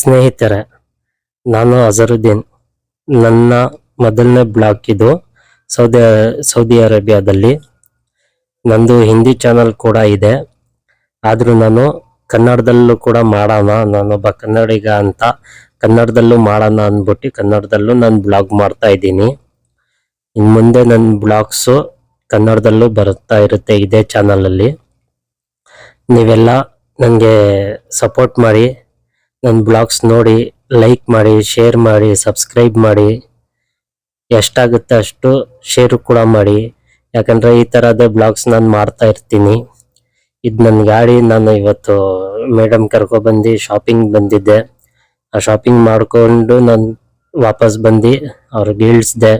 ಸ್ನೇಹಿತರೆ, ನಾನು ಅಜರುದ್ದೀನ್. ನನ್ನ ಮೊದಲನೇ ಬ್ಲಾಗ್ ಇದು, ಸೌದಿ ಸೌದಿ ಅರೇಬಿಯಾದಲ್ಲಿ. ನಂದು ಹಿಂದಿ ಚಾನಲ್ ಕೂಡ ಇದೆ. ಆದರೂ ನಾನು ಕನ್ನಡದಲ್ಲೂ ಕೂಡ ಮಾಡೋಣ, ನಾನೊಬ್ಬ ಕನ್ನಡಿಗ ಅಂತ ಕನ್ನಡದಲ್ಲೂ ಮಾಡೋಣ ಅಂದ್ಬಿಟ್ಟು ಕನ್ನಡದಲ್ಲೂ ನಾನು ಬ್ಲಾಗ್ ಮಾಡ್ತಾ ಇದ್ದೀನಿ. ಇನ್ನು ಮುಂದೆ ನನ್ನ ಬ್ಲಾಗ್ಸು ಕನ್ನಡದಲ್ಲೂ ಬರುತ್ತಾ ಇರುತ್ತೆ ಇದೇ ಚಾನಲಲ್ಲಿ. ನೀವೆಲ್ಲ ನನಗೆ ಸಪೋರ್ಟ್ ಮಾಡಿ. ನನ್ನ ಬ್ಲಾಗ್ಸ್ ನೋಡಿ ಲೈಕ್ ಮಾಡಿ ಶೇರ್ ಮಾಡಿ ಸಬ್ಸ್ಕ್ರೈಬ್ ಮಾಡಿ. ಎಷ್ಟಾಗುತ್ತೆ ಅಷ್ಟು ಶೇರು ಕೂಡ ಮಾಡಿ. ಯಾಕಂದರೆ ಈ ಥರದ ಬ್ಲಾಗ್ಸ್ ನಾನು ಮಾಡ್ತಾ ಇರ್ತೀನಿ. ಇದು ನನ್ನ ಗಾಡಿ, ನಾನು ಇವತ್ತು ಮೇಡಮ್ ಕರ್ಕೊಬಂದು ಶಾಪಿಂಗ್ ಬಂದಿದ್ದೆ. ಆ ಶಾಪಿಂಗ್ ಮಾಡಿಕೊಂಡು ನಾನು ವಾಪಸ್ ಬಂದು ಅವ್ರಿಗೆ ಇಳಿಸ್ದೆ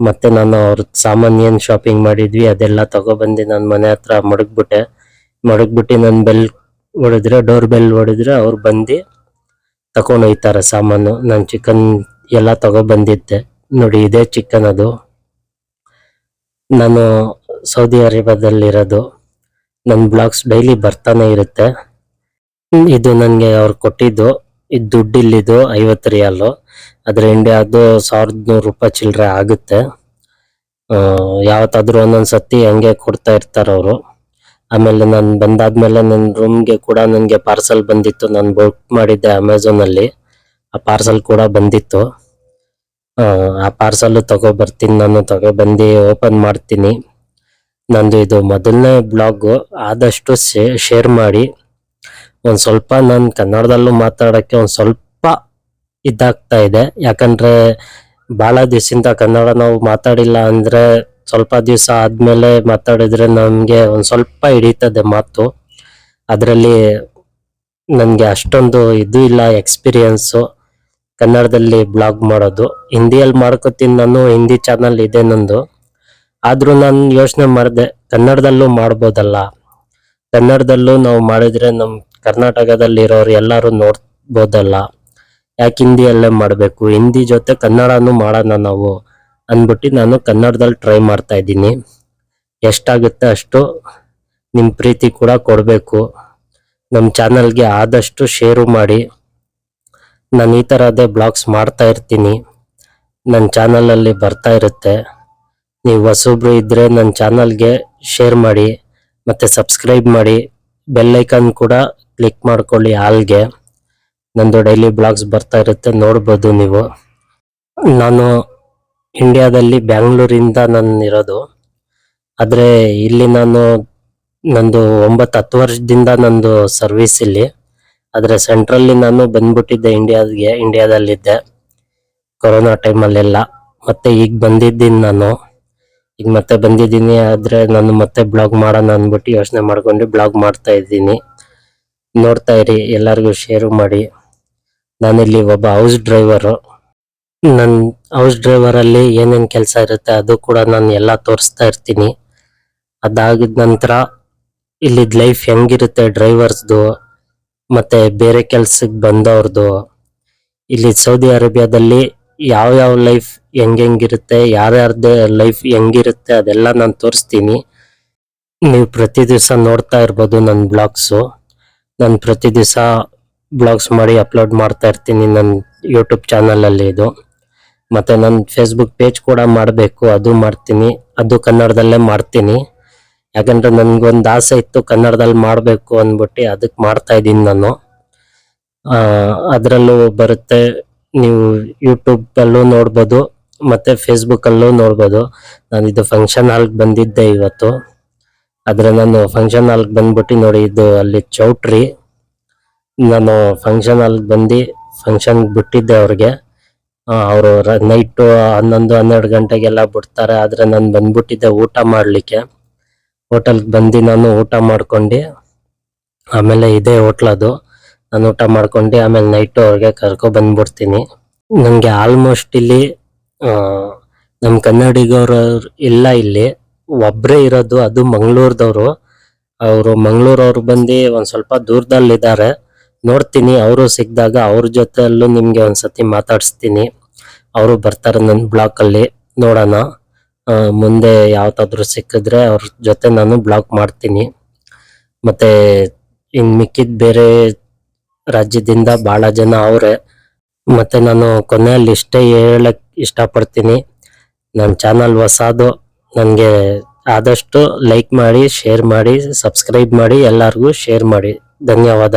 ಮತ್ತು ನಾನು ಅವ್ರ ಸಾಮಾನ್ಯ ಶಾಪಿಂಗ್ ಮಾಡಿದ್ವಿ, ಅದೆಲ್ಲ ತಗೊಬಂದು ನಾನು ಮನೆ ಹತ್ರ ಮಡಗ್ಬಿಟ್ಟೆ. ಮಡಗ್ಬಿಟ್ಟು ನನ್ನ ಬೆಲ್ ಹೊಡೆದ್ರೆ ಡೋರ್ ಬೆಲ್ ಹೊಡೆದ್ರೆ ಅವ್ರು ಬಂದು ತಗೊಂಡು ಹೋಯ್ತಾರೆ ಸಾಮಾನು. ನಾನು ಚಿಕನ್ ಎಲ್ಲ ತಗೊಬಂದಿದ್ದೆ ನೋಡಿ, ಇದೇ ಚಿಕನ್ ಅದು. ನಾನು ಸೌದಿ ಅರೇಬಿಯಾದಲ್ಲಿರೋದು. ನನ್ನ ಬ್ಲಾಗ್ಸ್ ಡೈಲಿ ಬರ್ತಾನೆ ಇರುತ್ತೆ. ಇದು ನನಗೆ ಅವ್ರು ಕೊಟ್ಟಿದ್ದು. ಇದು ದುಡ್ಡು ಇಲ್ಲಿದು ಐವತ್ತು ರಿಯಾಲು. ಆದರೆ ಇಂಡಿಯಾದು ಸಾವಿರದ ನೂರು ರೂಪಾಯಿ ಚಿಲ್ಲರೆ ಆಗುತ್ತೆ. ಯಾವತ್ತಾದ್ರೂ ಒಂದೊಂದು ಸತಿ ಹಂಗೆ ಕೊಡ್ತಾ ಇರ್ತಾರೆ ಅವರು. ಆಮೇಲೆ ನಾನು ಬಂದಾದ್ಮೇಲೆ ನನ್ನ ರೂಮ್ಗೆ ಕೂಡ ನನಗೆ ಪಾರ್ಸಲ್ ಬಂದಿತ್ತು. ನಾನು ಬುಕ್ ಮಾಡಿದ್ದೆ ಅಮೆಝಾನಲ್ಲಿ ಆ ಪಾರ್ಸಲ್ ಕೂಡ ಬಂದಿತ್ತು. ಆ, ಪಾರ್ಸಲ್ ಬರ್ತೀನಿ ನಾನು ತಗೋ ಬಂದು ಓಪನ್ ಮಾಡ್ತೀನಿ. ನಂದು ಇದು ಮೊದಲನೇ ಬ್ಲಾಗು ಆದಷ್ಟು ಶೇರ್ ಮಾಡಿ. ಒಂದು ಸ್ವಲ್ಪ ನಾನು ಕನ್ನಡದಲ್ಲೂ ಮಾತಾಡೋಕ್ಕೆ ಒಂದು ಸ್ವಲ್ಪ ಇದಾಗ್ತಾ ಇದೆ. ಯಾಕಂದರೆ ಭಾಳ ದಿವಸದಿಂದ ಕನ್ನಡ ನಾವು ಮಾತಾಡಿಲ್ಲ ಅಂದ್ರೆ ಸ್ವಲ್ಪ ದಿವಸ ಆದ್ಮೇಲೆ ಮಾತಾಡಿದ್ರೆ ನಮ್ಗೆ ಒಂದ್ ಸ್ವಲ್ಪ ಹಿಡಿತದೆ ಮಾತು. ಅದರಲ್ಲಿ ನನ್ಗೆ ಅಷ್ಟೊಂದು ಇದು ಇಲ್ಲ ಎಕ್ಸ್ಪೀರಿಯನ್ಸು ಕನ್ನಡದಲ್ಲಿ ಬ್ಲಾಗ್ ಮಾಡೋದು. ಹಿಂದಿಯಲ್ಲಿ ಮಾಡ್ಕೋತೀನಿ ನಾನು, ಹಿಂದಿ ಚಾನಲ್ ಇದೆ ನಂದು. ಆದ್ರೂ ನಾನು ಯೋಚನೆ ಮಾಡಿದೆ, ಕನ್ನಡದಲ್ಲೂ ಮಾಡ್ಬೋದಲ್ಲ. ಕನ್ನಡದಲ್ಲೂ ನಾವು ಮಾಡಿದ್ರೆ ನಮ್ ಕರ್ನಾಟಕದಲ್ಲಿರೋರು ಎಲ್ಲರೂ ನೋಡ್ಬೋದಲ್ಲ. ಯಾಕೆ ಹಿಂದಿಯಲ್ಲೇ ಮಾಡಬೇಕು? ಹಿಂದಿ ಜೊತೆ ಕನ್ನಡನೂ ಮಾಡೋಣ ನಾವು. ಅಂದ್ಬಿಟ್ಟು ನಾನು ಕನ್ನಡದಲ್ಲಿ ಟ್ರೈ ಮಾಡ್ತಾ ಇದ್ದೀನಿ. ಎಷ್ಟಾಗುತ್ತೆ ಅಷ್ಟು ನಿಮ್ಮ ಪ್ರೀತಿ ಕೂಡ ಕೊಡಬೇಕು. ನಮ್ಮ ಚಾನಲ್ಗೆ ಆದಷ್ಟು ಶೇರು ಮಾಡಿ. ನಾನು ಈ ಥರದೇ ಬ್ಲಾಗ್ಸ್ ಮಾಡ್ತಾ ಇರ್ತೀನಿ. ನನ್ನ ಚಾನಲಲ್ಲಿ ಬರ್ತಾ ಇರುತ್ತೆ. ನೀವು ಹೊಸೊಬ್ರು ಇದ್ದರೆ ನನ್ನ ಚಾನಲ್ಗೆ ಶೇರ್ ಮಾಡಿ, ಮತ್ತು ಸಬ್ಸ್ಕ್ರೈಬ್ ಮಾಡಿ. ಬೆಲ್ಲೈಕನ್ ಕೂಡ ಕ್ಲಿಕ್ ಮಾಡ್ಕೊಳ್ಳಿ ಆಲ್ಗೆ. ನಂದು ಡೈಲಿ ಬ್ಲಾಗ್ಸ್ ಬರ್ತಾ ಇರುತ್ತೆ, ನೋಡ್ಬೋದು ನೀವು. ನಾನು ಇಂಡಿಯಾದಲ್ಲಿ ಬ್ಯಾಂಗ್ಳೂರಿಂದ ನಾನು ಇರೋದು ಆದರೆ ಇಲ್ಲಿ ನಾನು ನಂದು ಒಂಬತ್ತು ಹತ್ತು ವರ್ಷದಿಂದ ನಂದು ಸರ್ವಿಸ್ ಇಲ್ಲಿ. ಆದರೆ ಸೆಂಟ್ರಲ್ಲಿ ನಾನು ಬಂದ್ಬಿಟ್ಟಿದ್ದೆ ಇಂಡಿಯಾಗೆ ಇಂಡಿಯಾದಲ್ಲಿದ್ದೆ ಕೊರೋನಾ ಟೈಮಲ್ಲೆಲ್ಲ ಮತ್ತೆ ಈಗ ಬಂದಿದ್ದೀನಿ ನಾನು. ಈಗ ಮತ್ತೆ ಬಂದಿದ್ದೀನಿ, ಆದರೆ ನಾನು ಮತ್ತೆ ಬ್ಲಾಗ್ ಮಾಡೋಣ ಅಂದ್ಬಿಟ್ಟು ಯೋಚನೆ ಮಾಡ್ಕೊಂಡು ಬ್ಲಾಗ್ ಮಾಡ್ತಾ ಇದ್ದೀನಿ. ನೋಡ್ತಾ ಇರಿ, ಎಲ್ಲರಿಗೂ ಶೇರು ಮಾಡಿ. ನಾನಿಲ್ಲಿ ಒಬ್ಬ ಹೌಸ್ ಡ್ರೈವರು ನನ್ ಹೌಸ್ ಡ್ರೈವರ್ ಅಲ್ಲಿ ಏನೇನ್ ಕೆಲಸ ಇರುತ್ತೆ ಅದು ಕೂಡ ನಾನು ಎಲ್ಲ ತೋರಿಸ್ತಾ ಇರ್ತೀನಿ. ಅದಾಗಿದ ನಂತರ ಇಲ್ಲಿದ್ ಲೈಫ್ ಹೆಂಗಿರುತ್ತೆ ಡ್ರೈವರ್ಸ್ದು ಮತ್ತೆ ಬೇರೆ ಕೆಲ್ಸಕ್ಕೆ ಬಂದವ್ರದ್ದು ಇಲ್ಲಿ ಸೌದಿ ಅರೇಬಿಯಾದಲ್ಲಿ ಯಾವ ಯಾವ ಲೈಫ್ ಹೆಂಗ್ ಹೆಂಗಿರುತ್ತೆ ಯಾರ್ಯಾರ್ದೇ ಲೈಫ್ ಹೆಂಗಿರುತ್ತೆ ಅದೆಲ್ಲ ನಾನು ತೋರಿಸ್ತೀನಿ. ನೀವು ಪ್ರತಿ ದಿವಸ ನೋಡ್ತಾ ಇರ್ಬೋದು ನನ್ನ ಬ್ಲಾಗ್ಸು ನಾನು ಪ್ರತಿ ದಿವಸ ಬ್ಲಾಗ್ಸ್ ಮಾಡಿ ಅಪ್ಲೋಡ್ ಮಾಡ್ತಾ ಇರ್ತೀನಿ ನನ್ನ ಯೂಟ್ಯೂಬ್ ಚಾನಲಲ್ಲಿ ಇದು. ಮತ್ತೆ ನನ್ನ ಫೇಸ್ಬುಕ್ ಪೇಜ್ ಕೂಡ ಮಾಡಬೇಕು, ಅದು ಮಾಡ್ತೀನಿ. ಅದು ಕನ್ನಡದಲ್ಲೇ ಮಾಡ್ತೀನಿ. ಯಾಕಂದ್ರೆ ನನ್ಗೊಂದು ಆಸೆ ಇತ್ತು ಕನ್ನಡದಲ್ಲಿ ಮಾಡಬೇಕು ಅಂದ್ಬಿಟ್ಟು ಅದಕ್ಕೆ ಮಾಡ್ತಾ ಇದ್ದೀನಿ ನಾನು. ಅದರಲ್ಲೂ ಬರುತ್ತೆ. ನೀವು ಯೂಟ್ಯೂಬಲ್ಲೂ ನೋಡ್ಬೋದು, ಮತ್ತೆ ಫೇಸ್ಬುಕ್ಕಲ್ಲೂ ನೋಡ್ಬೋದು. ನಾನು ಇದು ಫಂಕ್ಷನ್ ಹಾಲ್ಗೆ ಬಂದಿದ್ದೆ ಇವತ್ತು. ಆದರೆ ನಾನು ಫಂಕ್ಷನ್ ಹಾಲ್ಗೆ ಬಂದ್ಬಿಟ್ಟು ನೋಡಿ, ಇದು ಅಲ್ಲಿ ಚೌಟ್ರಿ. ನಾನು ಫಂಕ್ಷನ್ ಹಾಲ್ಗೆ ಬಂದು ಫಂಕ್ಷನ್ ಬಿಟ್ಟಿದ್ದೆ ಅವ್ರಿಗೆ. ಅವರು ನೈಟು ಹನ್ನೊಂದು, ಹನ್ನೆರಡು ಗಂಟೆಗೆಲ್ಲ ಬಿಡ್ತಾರೆ. ಆದ್ರೆ ನಾನು ಬಂದ್ಬಿಟ್ಟಿದ್ದೆ ಊಟ ಮಾಡ್ಲಿಕ್ಕೆ. ಹೋಟೆಲ್ಗೆ ಬಂದು ನಾನು ಊಟ ಮಾಡ್ಕೊಂಡು, ಆಮೇಲೆ ಇದೇ ಹೋಟ್ಲದು ನಾನು ಊಟ ಮಾಡ್ಕೊಂಡು ಆಮೇಲೆ ನೈಟ್ ಅವ್ರಿಗೆ ಕರ್ಕೊ ಬಂದ್ಬಿಡ್ತೀನಿ. ನನಗೆ ಆಲ್ಮೋಸ್ಟ್ ಇಲ್ಲಿ ನಮ್ಮ ನಮ್ ಕನ್ನಡಿಗರು ಇಲ್ಲ ಇಲ್ಲಿ. ಒಬ್ಬರೇ ಇರೋದು ಅದು ಮಂಗಳೂರದವರು. ಅವರು ಮಂಗಳೂರವ್ರು ಬಂದು ಒಂದು ಸ್ವಲ್ಪ ದೂರದಲ್ಲಿದ್ದಾರೆ. ನೋಡ್ತೀನಿ, ಅವರು ಸಿಕ್ಕಿದಾಗ ಅವ್ರ ಜೊತೆಯಲ್ಲೂ ಒಂದು ಸತಿ ಮಾತಾಡಿಸ್ತೀನಿ. ಅವರು ಬರ್ತಾರೆ ನನ್ನ ಬ್ಲಾಕ್ ಅಲ್ಲಿ ನೋಡೋಣ. ಮುಂದೆ ಯಾವತ್ತಾದ್ರೂ ಸಿಕ್ಕಿದ್ರೆ ಅವ್ರ ಜೊತೆ ನಾನು ಬ್ಲಾಕ್ ಮಾಡ್ತೀನಿ. ಮತ್ತೆ ಇನ್ ಮಿಕ್ಕಿದ ಬೇರೆ ರಾಜ್ಯದಿಂದ ಬಹಳ ಜನ ಅವರೇ. ಮತ್ತೆ ನಾನು ಕೊನೆಯಲ್ಲಿ ಇಷ್ಟೇ ಹೇಳಕ್ ಇಷ್ಟಪಡ್ತೀನಿ. ನನ್ನ ಚಾನಲ್ ಹೊಸದು. ನನಗೆ ಆದಷ್ಟು ಲೈಕ್ ಮಾಡಿ ಶೇರ್ ಮಾಡಿ ಸಬ್ಸ್ಕ್ರೈಬ್ ಮಾಡಿ, ಎಲ್ಲರಿಗೂ ಶೇರ್ ಮಾಡಿ. ಧನ್ಯವಾದ.